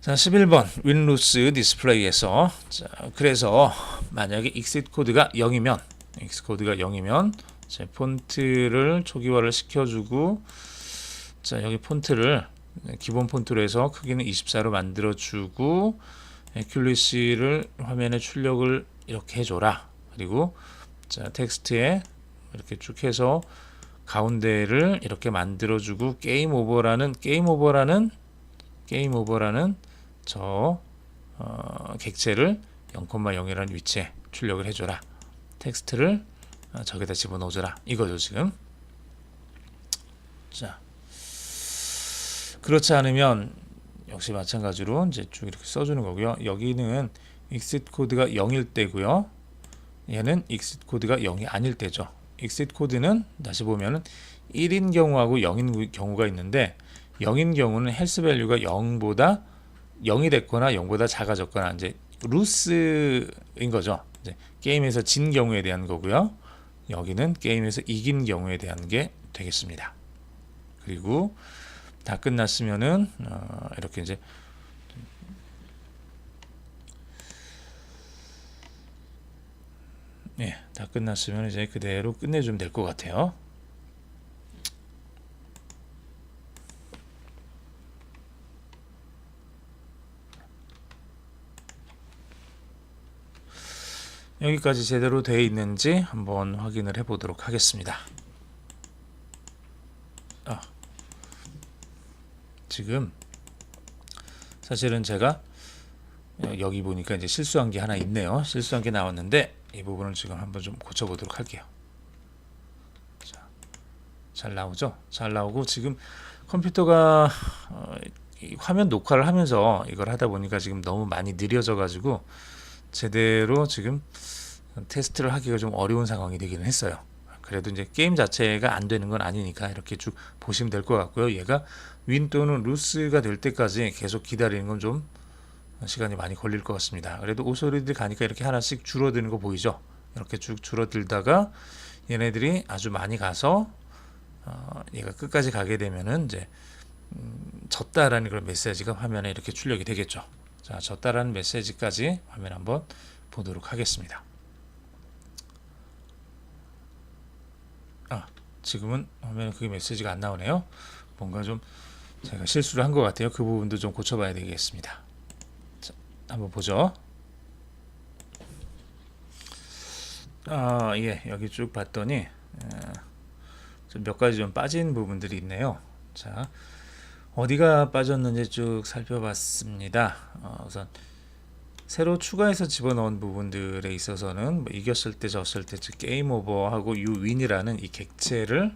자, 11번 윈루스 디스플레이에서. 자, 그래서 만약에 exit 코드가 0이면 exit 코드가 0이면 제 폰트를 초기화를 시켜주고 자 여기 폰트를 기본 폰트로 해서 크기는 24로 만들어주고 에큐리시를 화면에 출력을 이렇게 해줘라. 그리고 자 텍스트에 이렇게 쭉 해서 가운데를 이렇게 만들어주고 게임 오버라는 게임 오버라는 게임 오버라는 저 어, 객체를 0,0이라는 위치에 출력을 해줘라. 텍스트를 어, 저기다 집어넣어줘라. 이거죠 지금. 자, 그렇지 않으면 역시 마찬가지로 이제 쭉 이렇게 써주는 거고요. 여기는 exit 코드가 0일 때고요. 얘는 exit 코드가 0이 아닐 때죠. exit 코드는 다시 보면은 1인 경우하고 0인 경우가 있는데 0인 경우는 헬스 밸류가 0보다 0이 됐거나 0보다 작아졌거나 이제 루스인 거죠. 이제 게임에서 진 경우에 대한 거고요. 여기는 게임에서 이긴 경우에 대한 게 되겠습니다. 그리고 다 끝났으면은 어, 이렇게 이제 예, 다 끝났으면 이제 그대로 끝내주면 될 것 같아요. 여기까지 제대로 되어 있는지 한번 확인을 해 보도록 하겠습니다. 아, 지금 사실은 제가 여기 보니까 이제 실수한 게 하나 있네요. 실수한 게 나왔는데 이 부분을 지금 한번 좀 고쳐보도록 할게요. 자, 잘 나오죠? 잘 나오고 지금 컴퓨터가 어, 화면 녹화를 하면서 이걸 하다 보니까 지금 너무 많이 느려져 가지고 제대로 지금 테스트를 하기가 좀 어려운 상황이 되기는 했어요. 그래도 이제 게임 자체가 안 되는 건 아니니까 이렇게 쭉 보시면 될 것 같고요. 얘가 윈 또는 루스가 될 때까지 계속 기다리는 건 좀 시간이 많이 걸릴 것 같습니다. 그래도 오소리들이 가니까 이렇게 하나씩 줄어드는 거 보이죠? 이렇게 쭉 줄어들다가 얘네들이 아주 많이 가서 어, 얘가 끝까지 가게 되면은 이제 음, 졌다라는 그런 메시지가 화면에 이렇게 출력이 되겠죠. 자, 졌다라는 메시지까지 화면 한번 보도록 하겠습니다. 아, 지금은 화면에 그게 메시지가 안 나오네요. 뭔가 좀 제가 실수를 한 것 같아요. 그 부분도 좀 고쳐봐야 되겠습니다. 자, 한번 보죠. 아, 예, 여기 쭉 봤더니 몇 가지 좀 빠진 부분들이 있네요. 자, 어디가 빠졌는지 쭉 살펴봤습니다. 어, 우선 새로 추가해서 집어넣은 부분들에 있어서는 뭐 이겼을 때 졌을 때 즉 게임 오버하고 유윈이라는 이 객체를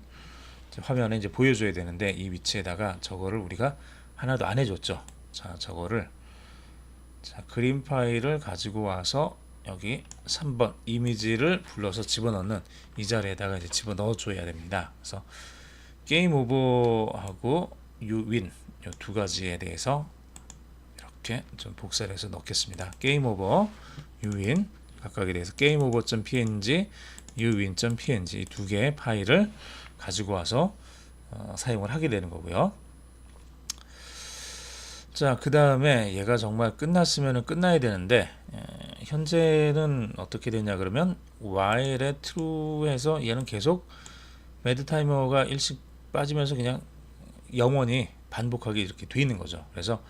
화면에 이제 보여줘야 되는데 이 위치에다가 저거를 우리가 하나도 안 해줬죠. 자 저거를 자 그림 파일을 가지고 와서 여기 3번 이미지를 불러서 집어넣는 이 자리에다가 이제 집어넣어 줘야 됩니다. 그래서 게임 오버하고 유윈 이두 가지에 대해서 이렇게 좀 복사를 해서 넣겠습니다. 게임 오버 유윈 각각에 대해서 게임 오버.png 유윈.png 이 두 개의 파일을 가지고 와서 어, 사용을 하게 되는 거고요. 자, 그 다음에 얘가 정말 끝났으면 끝나야 되는데 에, 현재는 어떻게 되냐 그러면 while에 true해서 얘는 계속 매드 타이머가 일씩 빠지면서 그냥 영원히 반복하게 이렇게 돼 있는 거죠. 그래서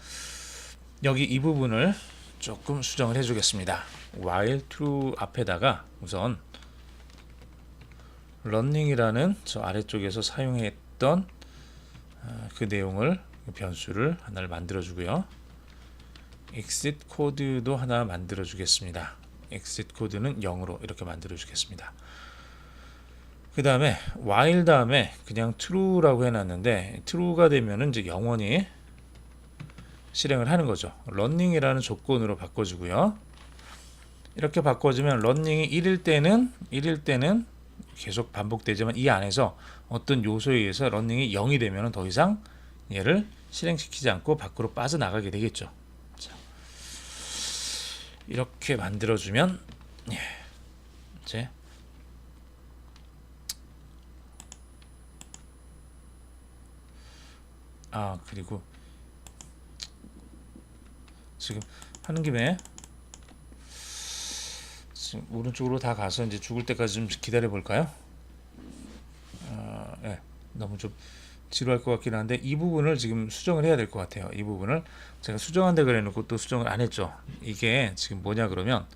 여기 이 부분을 조금 수정을 해주겠습니다. while true 앞에다가 우선 running이라는 저 아래쪽에서 사용했던 그 내용을 변수를 하나를 만들어 주고요. exit 코드도 하나 만들어 주겠습니다. exit 코드는 0으로 이렇게 만들어 주겠습니다. 그 다음에 while 다음에 그냥 true라고 해놨는데 true가 되면은 이제 영원히 실행을 하는 거죠. running이라는 조건으로 바꿔주고요. 이렇게 바꿔주면 running이 1일 때는 1일 때는 계속 반복되지만 이 안에서 어떤 요소에 의해서 running이 0이 되면 더 이상 얘를 실행시키지 않고 밖으로 빠져나가게 되겠죠. 자, 이렇게 만들어주면 예, 이제 아 그리고 지금 하는 김에 지금 오른쪽으로 다 가서 이제 죽을 때까지 좀 기다려 볼까요? 아, 예. 너무 좀 지루할 것 같긴 한데 이 부분을 지금 수정을 해야 될 것 같아요. 이 부분을 제가 수정한다 그래놓고 또 수정을 안 했죠. 이게 지금 뭐냐 그러면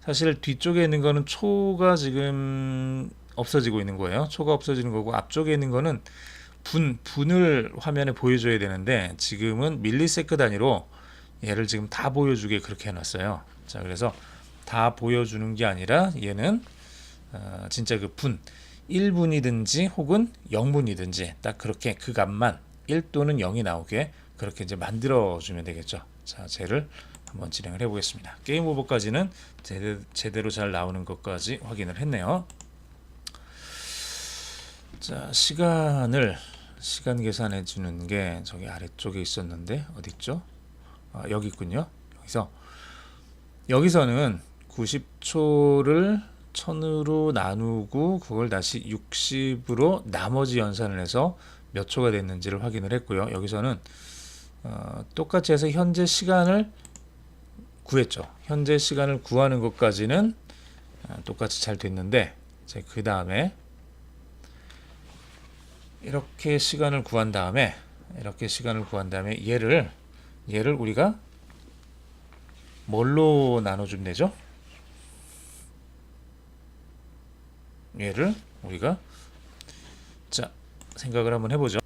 사실 뒤쪽에 있는 거는 초가 지금 없어지고 있는 거예요. 초가 없어지는 거고 앞쪽에 있는 거는 분 분을 화면에 보여줘야 되는데 지금은 밀리세크 단위로 얘를 지금 다 보여주게 그렇게 해놨어요. 자 그래서 다 보여주는 게 아니라 얘는 어, 진짜 그 분 1분이든지 혹은 0분이든지 딱 그렇게 그 값만 1 또는 0이 나오게 그렇게 이제 만들어 주면 되겠죠. 자, 쟤를 한번 진행을 해 보겠습니다. 게임 오버까지는 제대, 제대로 잘 나오는 것까지 확인을 했네요. 자, 시간을 시간 계산해 주는 게 저기 아래쪽에 있었는데 어디 있죠? 아, 여기 있군요. 여기서 여기서는 90초를 1000으로 나누고 그걸 다시 60으로 나머지 연산을 해서 몇 초가 됐는지를 확인을 했고요. 여기서는 어, 똑같이 해서 현재 시간을 구했죠. 현재 시간을 구하는 것까지는 어, 똑같이 잘 됐는데 그 다음에 이렇게 시간을 구한 다음에 이렇게 시간을 구한 다음에 얘를 얘를 우리가 뭘로 나눠주면 되죠? 얘를 우리가 자 생각을 한번 해보죠.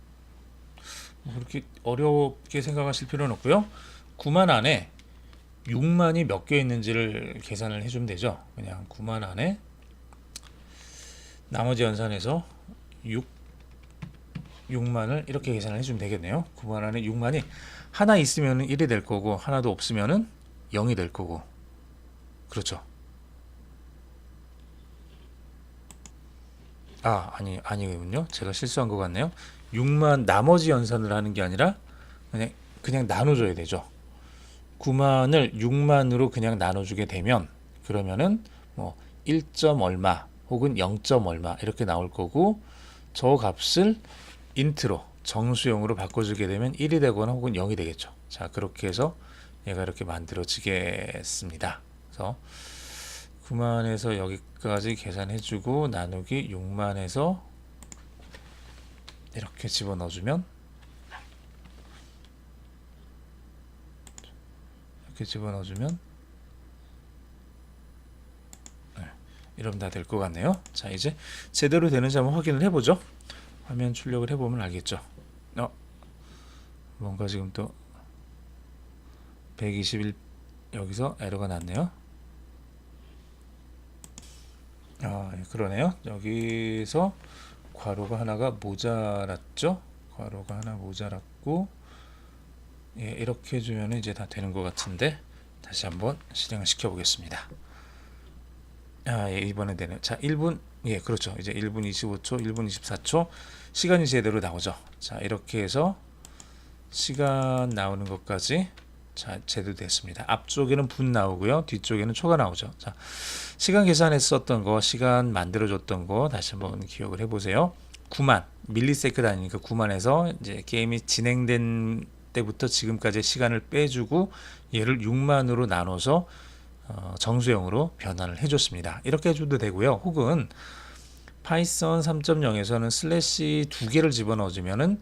뭐 그렇게 어렵게 생각하실 필요는 없고요. 9만 안에 6만이 몇 개 있는지를 계산을 해주면 되죠. 그냥 9만 안에 나머지 연산해서 6 6만을 이렇게 계산을 해주면 되겠네요. 9만 안에 6만이 하나 있으면 1이 될 거고 하나도 없으면 0이 될 거고 그렇죠. 아 아니 아니군요. 제가 실수한 것 같네요. 6만 나머지 연산을 하는 게 아니라 그냥 그냥 나눠줘야 되죠. 9만을 6만으로 그냥 나눠주게 되면 그러면은 뭐 1점 얼마 혹은 0점 얼마 이렇게 나올 거고 저 값을 인트로 정수용으로 바꿔주게 되면 1이 되거나 혹은 0이 되겠죠. 자 그렇게 해서 얘가 이렇게 만들어지겠습니다. 그래서 9만에서 여기까지 계산해주고 나누기 6만에서 이렇게 집어넣어주면 이렇게 집어넣어주면 네, 이러면 다 될 것 같네요. 자 이제 제대로 되는지 한번 확인을 해보죠. 화면 출력을 해보면 알겠죠. 어, 뭔가 지금 또 121 여기서 에러가 났네요. 아, 예, 그러네요. 여기서 괄호가 하나가 모자랐죠? 괄호가 하나 모자랐고, 예, 이렇게 해주면 이제 다 되는 것 같은데, 다시 한번 실행을 시켜보겠습니다. 아, 예, 이번에 되네요. 자, 1분, 예, 그렇죠. 이제 1분 25초, 1분 24초, 시간이 제대로 나오죠. 자, 이렇게 해서 시간 나오는 것까지 자, 제대로 됐습니다. 앞쪽에는 분 나오고요. 뒤쪽에는 초가 나오죠. 자, 시간 계산했었던 거, 시간 만들어줬던 거 다시 한번 기억을 해보세요. 9만 밀리세컨드 아니니까 9만에서 이제 게임이 진행된 때부터 지금까지 시간을 빼주고 얘를 6만으로 나눠서 어, 정수형으로 변환을 해줬습니다. 이렇게 해줘도 되고요. 혹은 파이썬 3.0에서는 슬래시 두 개를 집어넣어주면은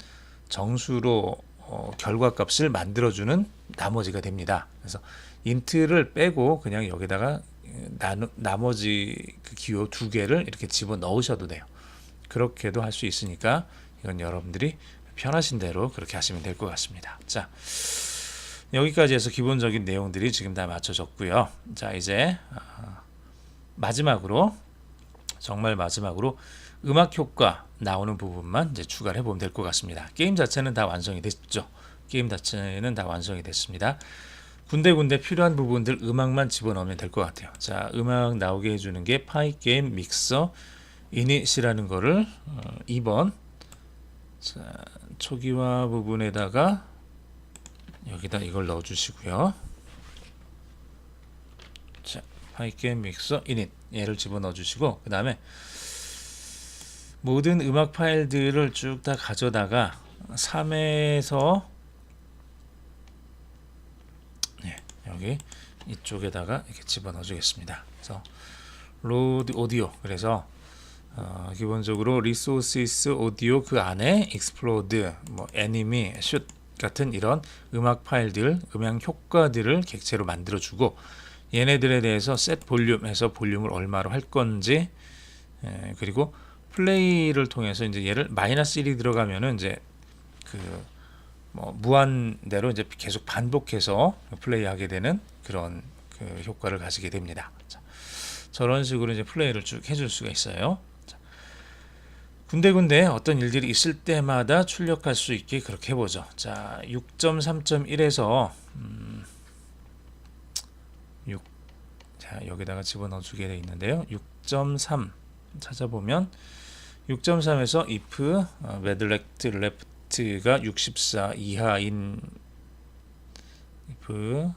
정수로 어, 결과값을 만들어주는 나머지가 됩니다. 그래서 인트를 빼고 그냥 여기다가 나누, 나머지 그 기호 두 개를 이렇게 집어 넣으셔도 돼요. 그렇게도 할 수 있으니까 이건 여러분들이 편하신 대로 그렇게 하시면 될 것 같습니다. 자, 여기까지 해서 기본적인 내용들이 지금 다 맞춰졌고요. 자, 이제 아, 마지막으로 정말 마지막으로 음악 효과 나오는 부분만 이제 추가를 해보면 될 것 같습니다. 게임 자체는 다 완성이 됐죠. 게임 자체는 다 완성이 됐습니다. 군데군데 필요한 부분들 음악만 집어넣으면 될 것 같아요. 자, 음악 나오게 해주는 게 파이 게임 믹서 이닛이라는 거를 어, 2번 자, 초기화 부분에다가 여기다 이걸 넣어주시고요. 자, 파이 게임 믹서 이닛 얘를 집어넣어 주시고 그 다음에 모든 음악 파일들을 쭉 다 가져다가 3에서 네, 여기 이쪽에다가 이렇게 집어넣어 주겠습니다. 그래서 로드 오디오 그래서 어, 기본적으로 리소시스 오디오 그 안에 익스플로드 뭐 애니미 슛 같은 이런 음악 파일들 음향 효과들을 객체로 만들어 주고 얘네들에 대해서 셋 볼륨에서 볼륨을 얼마로 할 건지 에, 그리고 플레이를 통해서 이제 얘를 마이너스 1이 들어가면은 이제 그 뭐 무한대로 이제 계속 반복해서 플레이하게 되는 그런 그 효과를 가지게 됩니다. 자, 저런 식으로 이제 플레이를 쭉 해줄 수가 있어요. 자, 군데군데 어떤 일들이 있을 때마다 출력할 수 있게 그렇게 해보죠. 자, 6.3.1에서 음, 6, 자 여기다가 집어넣어 주게 돼 있는데요. 6.3 찾아보면 6.3에서 if 어, redlect left가 64 이하인 if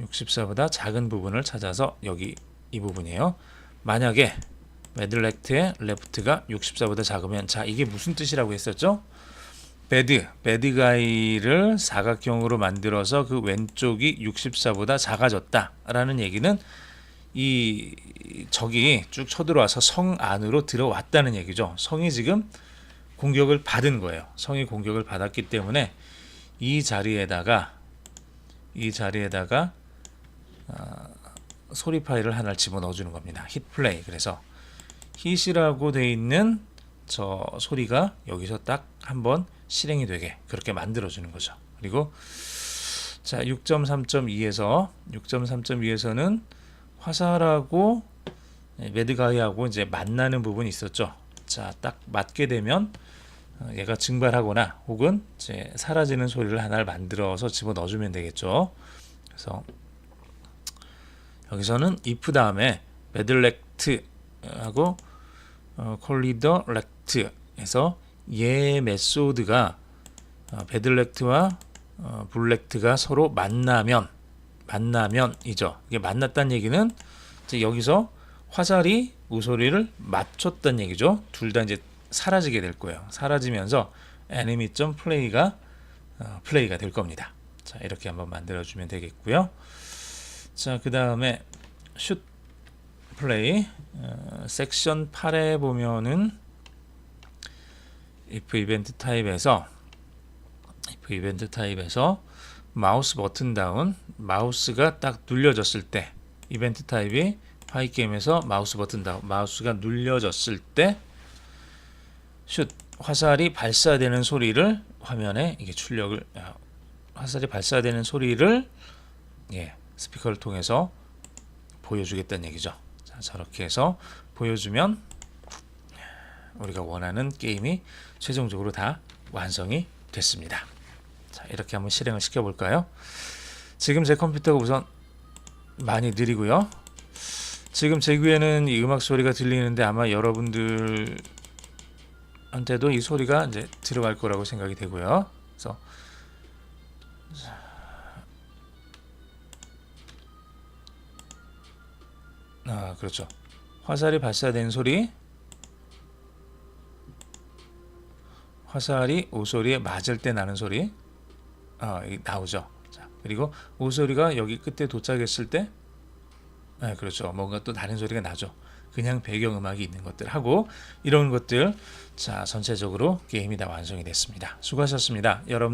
64보다 작은 부분을 찾아서 여기 이 부분이에요. 만약에 redlect의 left가 64보다 작으면 자 이게 무슨 뜻이라고 했었죠? 배드, 배드가이를 사각형으로 만들어서 그 왼쪽이 64보다 작아졌다라는 얘기는 이 적이 쭉 쳐들어와서 성 안으로 들어왔다는 얘기죠. 성이 지금 공격을 받은 거예요. 성이 공격을 받았기 때문에 이 자리에다가 이 자리에다가 아, 소리 파일을 하나를 집어넣어 주는 겁니다. 힛 플레이. 그래서 hit이라고 돼 있는 저 소리가 여기서 딱 한번 실행이 되게 그렇게 만들어 주는 거죠. 그리고 자 6.3.2에서 6.3.2에서는 화살하고 매드가이하고 이제 만나는 부분이 있었죠. 자, 딱 맞게 되면 어, 얘가 증발하거나 혹은 이제 사라지는 소리를 하나를 만들어서 집어 넣어주면 되겠죠. 그래서 여기서는 if 다음에 매들렉트하고 어, 콜리더 렉트에서 얘 메소드가 어, 베들렉트와 어, 블렉트가 서로 만나면 만나면이죠. 이게 만났다는 얘기는 이제 여기서 화살이 우소리를 맞췄다는 얘기죠. 둘 다 이제 사라지게 될 거예요. 사라지면서 애니미점 플레이가 어, 플레이가 될 겁니다. 자 이렇게 한번 만들어 주면 되겠고요. 자그 다음에 슛 플레이 어, 섹션 8에 보면은 if 이벤트 타입에서 if 이벤트 타입에서 마우스 버튼 다운 마우스가 딱 눌려졌을 때 이벤트 타입이 파이 게임에서 마우스 버튼 다운 마우스가 눌려졌을 때 슛 화살이 발사되는 소리를 화면에 이게 출력을 아, 화살이 발사되는 소리를 예 스피커를 통해서 보여주겠다는 얘기죠. 자 저렇게 해서 보여주면 우리가 원하는 게임이 최종적으로 다 완성이 됐습니다. 자, 이렇게 한번 실행을 시켜 볼까요? 지금 제 컴퓨터가 우선 많이 느리고요. 지금 제 귀에는 이 음악 소리가 들리는데 아마 여러분들한테도 이 소리가 이제 들어갈 거라고 생각이 되고요. 그래서 아, 그렇죠. 화살이 발사된 소리 화살이 오소리에 맞을 때 나는 소리 어, 나오죠. 자, 그리고 오소리가 여기 끝에 도착했을 때 네, 그렇죠. 뭔가 또 다른 소리가 나죠. 그냥 배경음악이 있는 것들 하고 이런 것들 자 전체적으로 게임이 다 완성이 됐습니다. 수고하셨습니다. 여러분